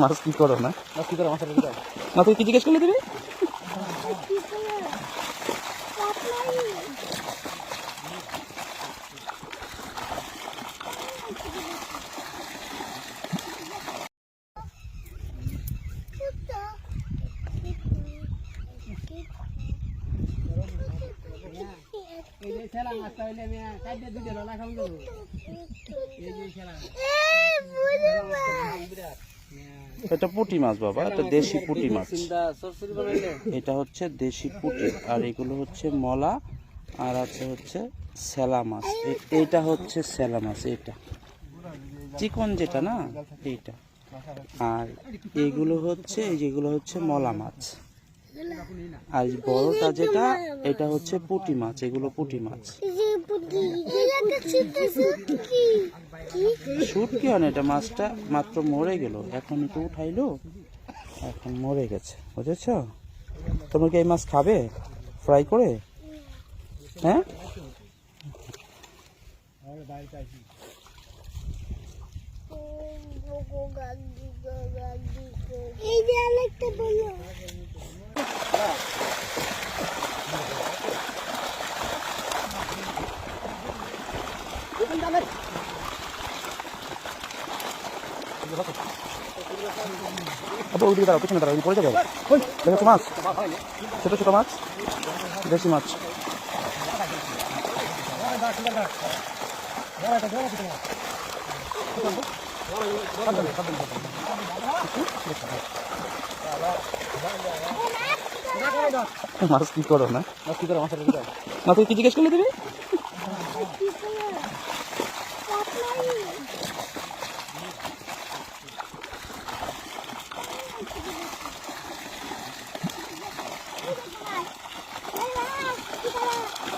মাছ কি করো না না তুই কি জিজ্ঞেস করলে তুমি ছেলা মাছটা হইলে আমি কাইটে দুটো লোলা খাম দেবো। এই যে ছেলা এটা পুঁটি মাছ বাবা এটা দেশি পুঁটি মাছ। চিন্তা সরসরি বানাইলে এটা হচ্ছে দেশি পুঁটি আর এগুলো হচ্ছে মলা আর আছে হচ্ছে স্যালা মাছ। এ- এইটা হচ্ছে স্যালা মাছ এটা চিকন যেটা না এইটা। আর এগুলো হচ্ছে এই যেগুলো হচ্ছে মলা মাছ। আর বড়টা যেটা, এটা হচ্ছে পুঁটি মাছ, এগুলো পুঁটি মাছ। শুট কি হয় এটা মাছটা, মাত্র মরে গেল, এখন একটু উঠাইলো, এখন মরে গেছে, বুঝেছ? তোমরা কি এই মাছ খাবে? ফ্রাই করে? হ্যাঁ? এই যে আরেকটা বলো। আচ্ছা ওইদিকে দাঁড়াও পিছনে দাঁড়াও ওই পড়ে যাবে দেখেছ মাছ। ছোট ছোট মাছ দেশি মাছ। মাছ কি করো না? না তুই কি জিজ্ঞেস করলে তুমি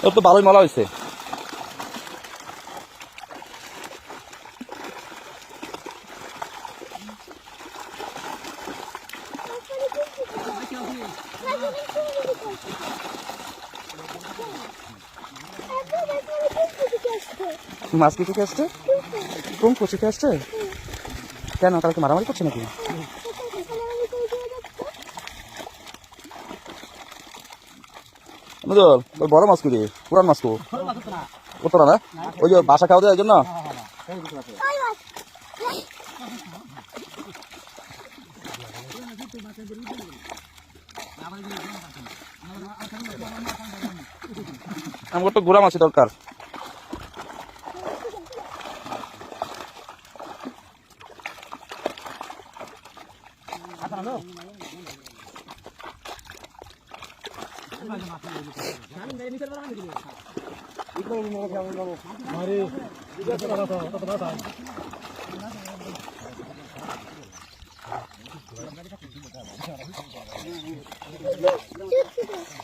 তোর তো ভালোই মলা হয়েছে মাছ কি থেকে আসছে? কোন কচি আসছে? কেন কালকে মারামারি করছে নাকি? বুঝল ওই বড় মাছ করি পুরান মাছ কো। কত না? ওই যে বাসা খাওয়া দেয় জন্য? আমার তো গুড়া মাছই দরকার।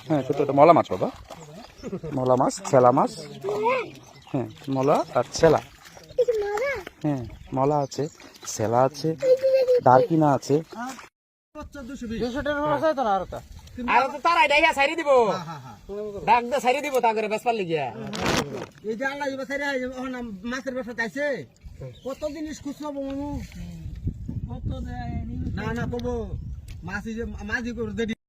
হ্যাঁ ছোট মলা মাছ বাবা। মলা মাছ, ছেলা মাছ। হ্যাঁ মলা আর ছেলা। হ্যাঁ মলা আছে, ছেলা আছে দারকিনা আছে। দুশো না আর তো দিব। ডাক দে দিব তা করে বেসপার লিগিয়া। এই যে আল্লাহ এবার মাছের ব্যবসা চাইছে? কত জিনিস খুচরো মামু কত না না কবো মাছ যে মাছ করে